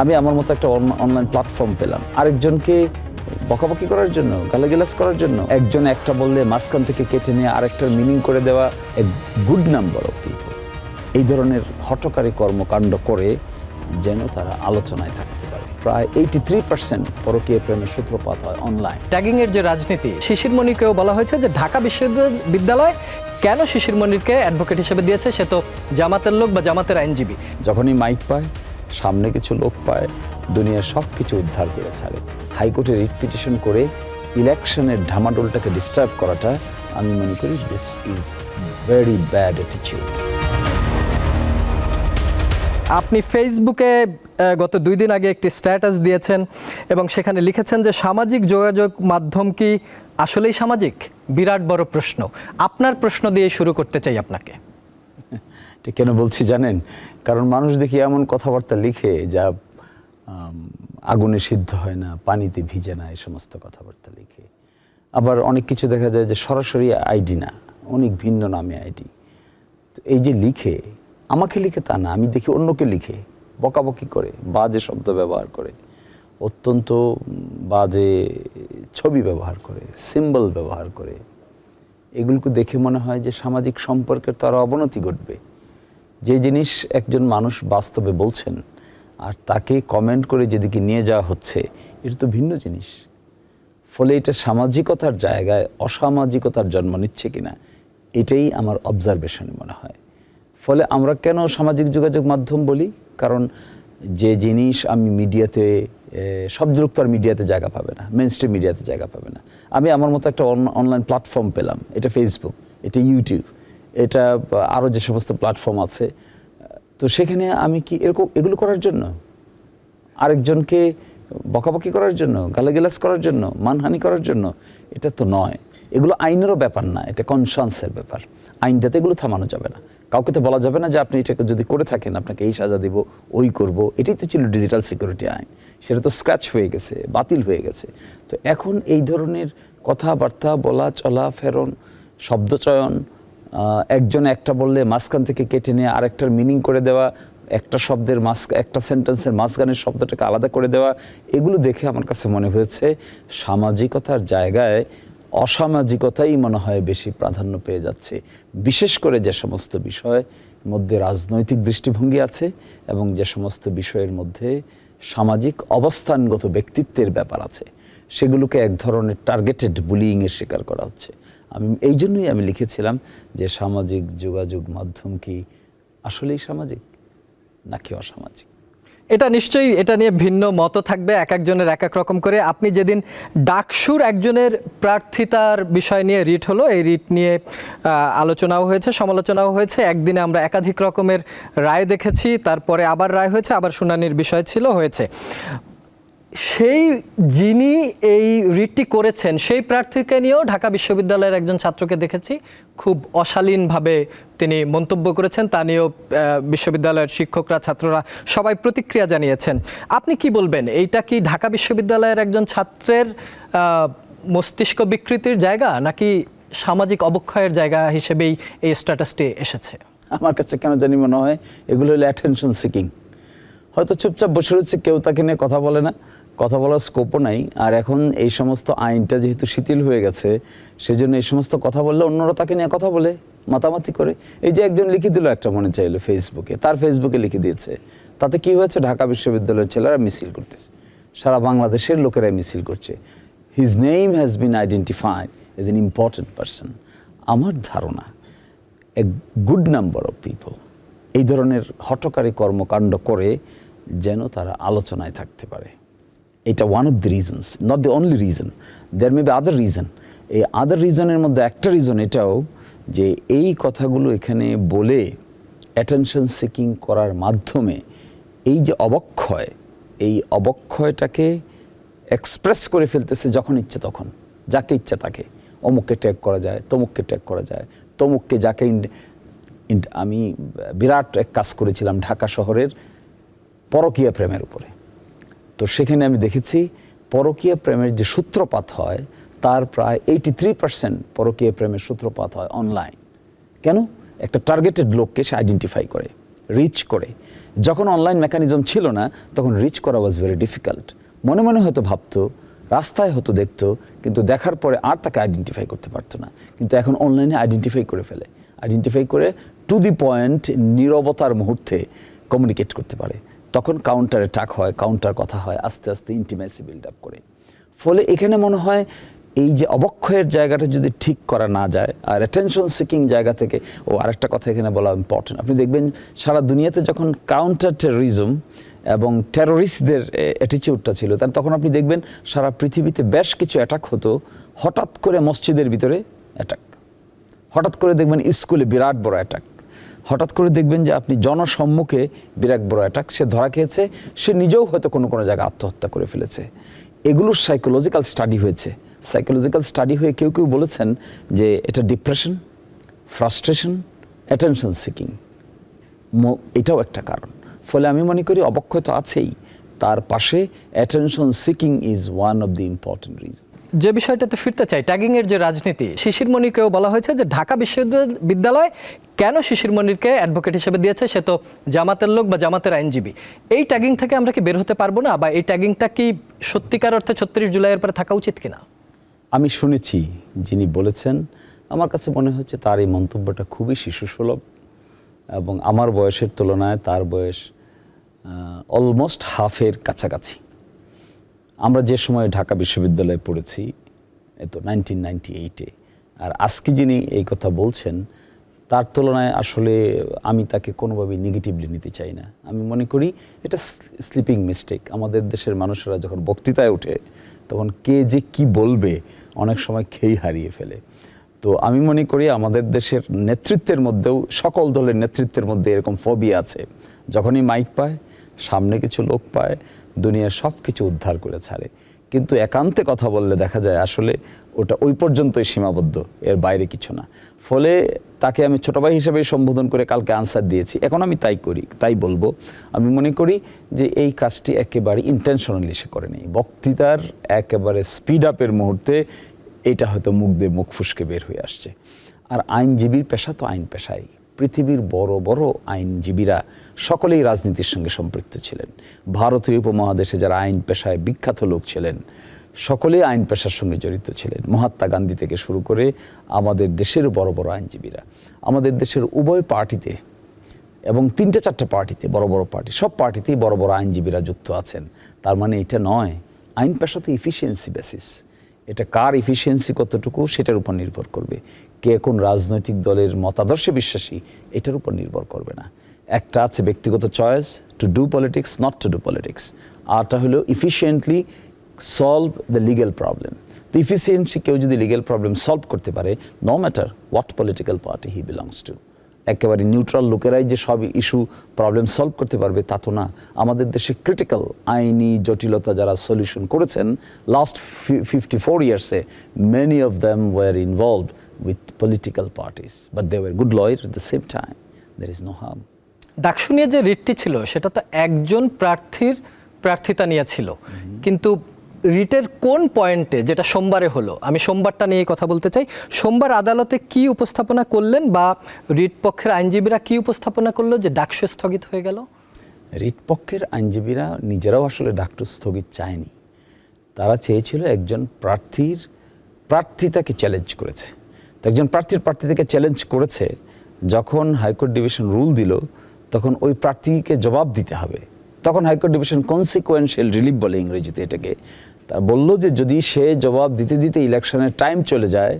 আমি আমার মতো একটা অনলাইন প্ল্যাটফর্ম পেলাম। আরেকজনকে বকাবকি করার জন্য গালাগিলাস করার জন্য একজন একটা বললে মাঝখান থেকে কেটে নিয়ে আরেকটার মিনিং করে দেওয়া a good number of people এই ধরনের হটকারী কর্মকাণ্ড করে যেন তারা আলোচনায় থাকতে পারে। প্রায় এইটি থ্রি পার্সেন্ট পরকীয় প্রেমের সূত্রপাত হয় অনলাইন ট্যাগিং এর যে রাজনীতি শিশির মনিরকেও বলা হয়েছে যে ঢাকা বিশ্ববিদ্যালয় কেন শিশির মনিরকে অ্যাডভোকেট হিসেবে দিয়েছে সে তো জামাতের লোক বা জামাতের আইনজীবী। যখনই মাইক পায় সামনে কিছু লোক পায় দুনিয়া সব কিছু উদ্ধার করে ছাড়ে। হাইকোর্টে রিট পিটিশন করে ইলেকশনের ঢামাডোলটাকে ডিস্টার্ব করাটা আমি মনে করি দিস ইজ ভেরি ব্যাড অ্যাটিচিউড আপনি ফেসবুকে গত দুই দিন আগে একটি স্ট্যাটাস দিয়েছেন এবং সেখানে লিখেছেন যে সামাজিক যোগাযোগ মাধ্যম কি আসলেই সামাজিক? বিরাট বড় প্রশ্ন। আপনার প্রশ্ন দিয়ে শুরু করতে চাই আপনাকে। এটা কেন বলছি জানেন? কারণ মানুষ দেখি এমন কথাবার্তা লিখে যা আগুনে সিদ্ধ হয় না, পানিতে ভিজে না, এই সমস্ত কথাবার্তা লিখে। আবার অনেক কিছু দেখা যায় যে সরাসরি আইডি না, অনেক ভিন্ন নামে আইডি। তো এই যে লিখে, আমাকে লিখে তা না, আমি দেখি অন্যকে লিখে, বকাবকি করে, বাজে শব্দ ব্যবহার করে, অত্যন্ত বাজে ছবি ব্যবহার করে, সিম্বল ব্যবহার করে। এগুলোকে দেখে মনে হয় যে সামাজিক সম্পর্কের তো আরও অবনতি ঘটবে। যে জিনিস একজন মানুষ বাস্তবে বলছেন আর তাকে কমেন্ট করে যেদিকে নিয়ে যাওয়া হচ্ছে, এটা তো ভিন্ন জিনিস। ফলে এটা সামাজিকতার জায়গায় অসামাজিকতার জন্ম নিচ্ছে কিনা, এটাই আমার অবজারভেশনে মনে হয়। ফলে আমরা কেন সামাজিক যোগাযোগ মাধ্যম বলি? কারণ যে জিনিস আমি মিডিয়াতে সব লোক তো আর মিডিয়াতে জায়গা পাবে না মেন মিডিয়াতে জায়গা পাবে না। আমি আমার মতো একটা অনলাইন প্ল্যাটফর্ম পেলাম, এটা ফেসবুক এটা ইউটিউব এটা আরও যে সমস্ত প্ল্যাটফর্ম আছে, তো সেখানে আমি কি এরকম এগুলো করার জন্য? আরেকজনকে বকাবকি করার জন্য গালাগিলাস করার জন্য, মানহানি করার জন্য? এটা তো নয়। এগুলো আইনেরও ব্যাপার না, এটা কনসান্সের ব্যাপার। আইন আইনটাতে এগুলো থামানো যাবে না। কাউকে তো বলা যাবে না যে আপনি এটাকে যদি করে থাকেন, আপনাকে এই সাজা দিব, ওই করব। এটাই তো ছিল ডিজিটাল সিকিউরিটি আইন। সেটা তো স্ক্র্যাচ হয়ে গেছে, বাতিল হয়ে গেছে। তো এখন এই ধরনের কথাবার্তা বলা চলা ফেরন, শব্দচয়ন একজন একটা বললে মাঝখান থেকে কেটে নিয়ে আরেকটার মিনিং করে দেওয়া, একটা শব্দের মাঝ একটা সেন্টেন্সের মাঝখানের শব্দটাকে আলাদা করে দেওয়া, এগুলো দেখে আমার কাছে মনে হয়েছে সামাজিকতার জায়গায় অসামাজিকতাই মনে হয় বেশি প্রাধান্য পেয়ে যাচ্ছে। বিশেষ করে যে সমস্ত বিষয় মধ্যে রাজনৈতিক দৃষ্টিভঙ্গি আছে এবং যে সমস্ত বিষয়ের মধ্যে সামাজিক অবস্থানগত ব্যক্তিত্বের ব্যাপার আছে। সেগুলোকে এক ধরনের টার্গেটেড বুলিংয়ের শিকার করা হচ্ছে। আমি এই জন্যই আমি লিখেছিলাম যে সামাজিক যোগাযোগ মাধ্যম কি আসলেই সামাজিক নাকি অসামাজিক? এটা নিশ্চয়ই, এটা নিয়ে ভিন্ন মত থাকবে এক একজনের এক এক রকম করে। আপনি যেদিন ডাকসুর একজনের প্রার্থিতার বিষয় নিয়ে রিট হলো, এই রিট নিয়ে আলোচনাও হয়েছে, সমালোচনাও হয়েছে। একদিনে আমরা একাধিক রকমের রায় দেখেছি, তারপরে আবার রায় হয়েছে, আবার শুনানির বিষয় ছিল, হয়েছে। সেই যিনি এই রিটটি করেছেন, সেই প্রার্থীকে নিয়েও ঢাকা বিশ্ববিদ্যালয়ের একজন ছাত্রকে দেখেছি। খুব অশালীনভাবে তিনি মন্তব্য করেছেন, তা নিয়েও বিশ্ববিদ্যালয়ের শিক্ষকরা, ছাত্ররা সবাই প্রতিক্রিয়া জানিয়েছেন। আপনি কি বলবেন, এইটা কি ঢাকা বিশ্ববিদ্যালয়ের একজন ছাত্রের মস্তিষ্ক বিকৃতির জায়গা, নাকি সামাজিক অবক্ষয়ের জায়গা হিসেবেই এই স্ট্যাটাসটি এসেছে? আমার কাছে কেন জানি মনে হয় এগুলো হলো অ্যাটেনশন সিকিং হয়তো চুপচাপ বসে রয়েছে, কেউ তাকে নিয়ে কথা বলে না। কথা বলার স্কোপও নাই। আর এখন এই সমস্ত আইনটা যেহেতু শিথিল হয়ে গেছে, সেজন্য এই সমস্ত কথা বললে অন্যরা তাকে নিয়ে কথা বলে, মাতামাতি করে। এই যে একজন লিখে দিল একটা মনে চাইলো ফেসবুকে তার ফেসবুকে লিখে দিয়েছে। তাতে কি হয়েছে? ঢাকা বিশ্ববিদ্যালয়ের ছেলেরা মিছিল করতেছে। সারা বাংলাদেশের লোকেরাই মিছিল করছে। His name has been identified as an important person আমার ধারণা a good number of people এই ধরনের হটকারী কর্মকাণ্ড করে যেন তারা আলোচনায় থাকতে পারে। এটা one of the reasons not the only reason there may be other reason এই আদার রিজনের মধ্যে একটা রিজন এটাও যে এই কথাগুলো এখানে বলে অ্যাটেনশন সিকিং করার মাধ্যমে এই যে অবক্ষয়, এই অবক্ষয়টাকে এক্সপ্রেস করে ফেলতেছে যখন ইচ্ছে তখন, যাকে ইচ্ছে তাকে। অমুককে ট্যাগ করা যায়, তমুককে ট্যাগ করা যায়। তমুককে যাকে আমি বিরাট এক কাজ করেছিলাম ঢাকা শহরের পরকীয়া প্রেমের উপরে। তো সেখানে আমি দেখেছি পরকীয় প্রেমের যে সূত্রপাত হয়, তার প্রায় এইটি থ্রি পার্সেন্ট পরকীয় প্রেমের সূত্রপাত হয় অনলাইন কেন? একটা টার্গেটেড লোককে সে আইডেন্টিফাই করে রিচ করে। যখন অনলাইন মেকানিজম ছিল না, তখন রিচ করা ওয়াজ ভেরি ডিফিকাল্ট মনে মনে হয়তো ভাবতো, রাস্তায় হতো দেখতো, কিন্তু দেখার পরে আর তাকে আইডেন্টিফাই করতে পারতো না। কিন্তু এখন অনলাইনে আইডেন্টিফাই করে ফেলে। আইডেন্টিফাই করে টু দি পয়েন্ট নীরবতার মুহূর্তে কমিউনিকেট করতে পারে। তখন কাউন্টারে টাক হয় কাউন্টার কথা হয়, আস্তে আস্তে ইন্টিমেসি বিল্ড আপ করে। ফলে এখানে মনে হয় এই যে অবক্ষয়ের জায়গাটা যদি ঠিক করা না যায়, আর অ্যাটেনশন সিকিং জায়গা থেকে, ও আরেকটা কথা এখানে বলা ইম্পর্টেন্ট আপনি দেখবেন সারা দুনিয়াতে যখন কাউন্টার টেরোরিজম এবং টেরোরিস্টদের অ্যাটিচিউডটা ছিল তাহলে তখন আপনি দেখবেন সারা পৃথিবীতে বেশ কিছু অ্যাটাক হতো, হঠাৎ করে মসজিদের ভিতরে অ্যাটাক হঠাৎ করে দেখবেন স্কুলে বিরাট বড় অ্যাটাক হঠাৎ করে দেখবেন যে আপনি জনসম্মুখে বিরাট বড় অ্যাটাক সে ধরা খেয়েছে, সে নিজেও হয়তো কোনো কোনো জায়গায় আত্মহত্যা করে ফেলেছে। এগুলোর সাইকোলজিক্যাল স্টাডি হয়েছে। সাইকোলজিক্যাল স্টাডি হয়ে কেউ কেউ বলেছেন যে এটা ডিপ্রেশন ফ্রাস্ট্রেশন অ্যাটেনশন সিকিং এটাও একটা কারণ। ফলে আমি মনে করি অবক্ষয় তো আছেই। তার পাশে attention seeking is one of the important reason যে বিষয়টাতে ফিরতে চাই ট্যাগিং এর যে রাজনীতি, শিশির মনিরকেও বলা হয়েছে যে ঢাকা বিশ্ববিদ্যালয় কেন শিশির মনিরকে অ্যাডভোকেট হিসেবে দিয়েছে, সে তো জামাতের লোক বা জামাতের আইনজীবী। এই ট্যাগিং থেকে আমরা কি বের হতে পারব না বা এই ট্যাগিংটা কি সত্যিকার অর্থে ছত্রিশ জুলাইয়ের পরে থাকা উচিত কিনা? আমি শুনেছি যিনি বলেছেন, আমার কাছে মনে হচ্ছে তার এই মন্তব্যটা খুবই শিশুসুলভ এবং আমার বয়সের তুলনায় তার বয়স অলমোস্ট হাফের কাছাকাছি। আমরা যে সময় ঢাকা বিশ্ববিদ্যালয়ে পড়েছি, এ তো নাইনটিন নাইনটি এইটে আর আজকে যিনি এই কথা বলছেন, তার তুলনায় আসলে আমি তাকে কোনোভাবেই নেগেটিভলি নিতে চাই না। আমি মনে করি এটা স্লিপিং মিস্টেক আমাদের দেশের মানুষেরা যখন বক্তৃতায় ওঠে, তখন কে যে কি বলবে অনেক সময় খেই হারিয়ে ফেলে। তো আমি মনে করি আমাদের দেশের নেতৃত্বের মধ্যেও, সকল দলের নেতৃত্বের মধ্যে এরকম ফবি আছে। যখনই মাইক পায়, সামনে কিছু লোক পায় দুনিয়ার সব কিছু উদ্ধার করে ছাড়ে। কিন্তু একান্তে কথা বললে দেখা যায় আসলে ওটা ওই পর্যন্তই সীমাবদ্ধ, এর বাইরে কিছু না। ফলে তাকে আমি ছোট ভাই হিসেবে সম্বোধন করে কালকে আনসার দিয়েছি। এখন আমি তাই করি, তাই বলব। আমি মনে করি যে এই কাজটি একেবারে ইন্টেনশনালি সে করেনি বক্তৃতার একেবারে স্পিড আপের মুহূর্তে এটা হয়তো মুখ দিয়ে মুখ ফুসকে বের হয়ে আসছে। আর আইনজীবীর পেশা তো আইন পেশাই। পৃথিবীর বড় বড় আইনজীবীরা সকলেই রাজনীতির সঙ্গে সম্পৃক্ত ছিলেন। ভারতীয় উপমহাদেশে যারা আইন পেশায় বিখ্যাত লোক ছিলেন, সকলেই আইন পেশার সঙ্গে জড়িত ছিলেন। মহাত্মা গান্ধী থেকে শুরু করে আমাদের দেশের বড় বড় আইনজীবীরা, আমাদের দেশের উভয় পার্টিতে এবং তিনটে চারটে পার্টিতে, বড় বড় পার্টি, সব পার্টিতেই বড় বড় আইনজীবীরা যুক্ত আছেন। তার মানে এটা নয়, আইন পেশাতে ইফিসিয়েন্সি বেসিস এটা কার ইফিসিয়েন্সি কতটুকু সেটার উপর নির্ভর করবে। কে কোন রাজনৈতিক দলের মতাদর্শে বিশ্বাসী, এটার উপর নির্ভর করবে না। একটা আছে ব্যক্তিগত choice to do politics not to do politics আরটা হলো efficiently solve the legal problem তো ইফিসিয়েন্সি কেউ যদি লিগ্যাল প্রবলেম সলভ করতে পারে no matter what political party he belongs to একেবারে নিউট্রাল লোকেরাই যে সব ইস্যু প্রবলেম সলভ করতে পারবে তা তো না। আমাদের দেশে ক্রিটিক্যাল আইনি জটিলতা যারা সলিউশন করেছেন last fifty four ইয়ার্সে many of them were involved with political parties but they were good lawyer at the same time there is no harm DUCSU নিয়ে যে রিটটি ছিল সেটা তো একজন প্রার্থীর প্রার্থিতা নিয়ে ছিল কিন্তু রিটের কোন পয়েন্টে, যেটা সোমবারে হলো, আমি সোমবারটা নিয়ে কথা বলতে চাই, সোমবার আদালতে কি উপস্থাপনা করলেন বা রিট পক্ষের আইনজীবীরা কি উপস্থাপনা করল যে ডাকসু স্থগিত হয়ে গেল? রিট পক্ষের আইনজীবীরা নিজেরাও আসলে ডাক্তার স্থগিত চায়নি। তারা চেয়েছিল একজন প্রার্থীর প্রার্থিতাকে চ্যালেঞ্জ করেছে। তো একজন প্রার্থীর প্রার্থীতাকে চ্যালেঞ্জ করেছে, যখন হাইকোর্ট ডিভিশন রুল দিল, তখন ওই প্রার্থীকে জবাব দিতে হবে। তখন হাইকোর্ট ডিভিশন কনসিকোয়েন্সিয়াল রিলিফ বলে ইংরেজিতে এটাকে। তা বলল যে যদি সে জবাব দিতে দিতে ইলেকশনের টাইম চলে যায়,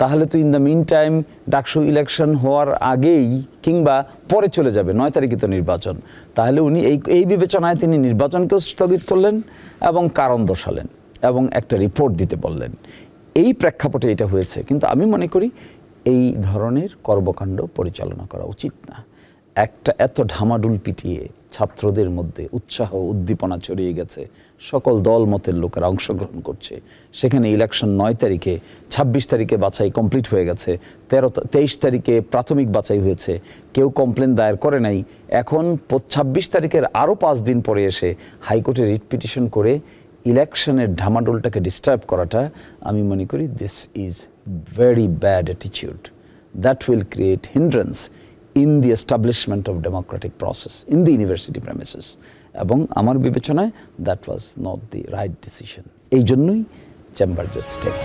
তাহলে তো in the mean time DUCSU election হওয়ার আগেই কিংবা পরে চলে যাবে, নয় তারিখে তো নির্বাচন। তাহলে উনি এই এই বিবেচনায় তিনি নির্বাচনকেও স্থগিত করলেন এবং কারণ দর্শালেন এবং একটা রিপোর্ট দিতে বললেন। এই প্রেক্ষাপটে এটা হয়েছে। কিন্তু আমি মনে করি এই ধরনের কর্মকাণ্ড পরিচালনা করা উচিত না। একটা এত ঢামাডুল পিটিয়ে ছাত্রদের মধ্যে উৎসাহ উদ্দীপনা ছড়িয়ে গেছে। সকল দল মতের লোকেরা অংশগ্রহণ করছে। সেখানে ইলেকশন নয় তারিখে, ছাব্বিশ তারিখে বাছাই কমপ্লিট হয়ে গেছে। তেরো তেইশ তারিখে প্রাথমিক বাছাই হয়েছে। কেউ কমপ্লেন দায়ের করে নাই। এখন ছাব্বিশ তারিখের আরও পাঁচ দিন পরে এসে হাইকোর্টে রিট পিটিশন করে ইলেকশনের ঢামাডোলটাকে ডিস্টার্ব করাটা আমি মনে করি this is very bad অ্যাটিচিউড that will create hindrance in the establishment of democratic process in the university premises এবং আমার বিবেচনায় that was not the right decision এই জন্যই চেম্বার জাস্ট টেক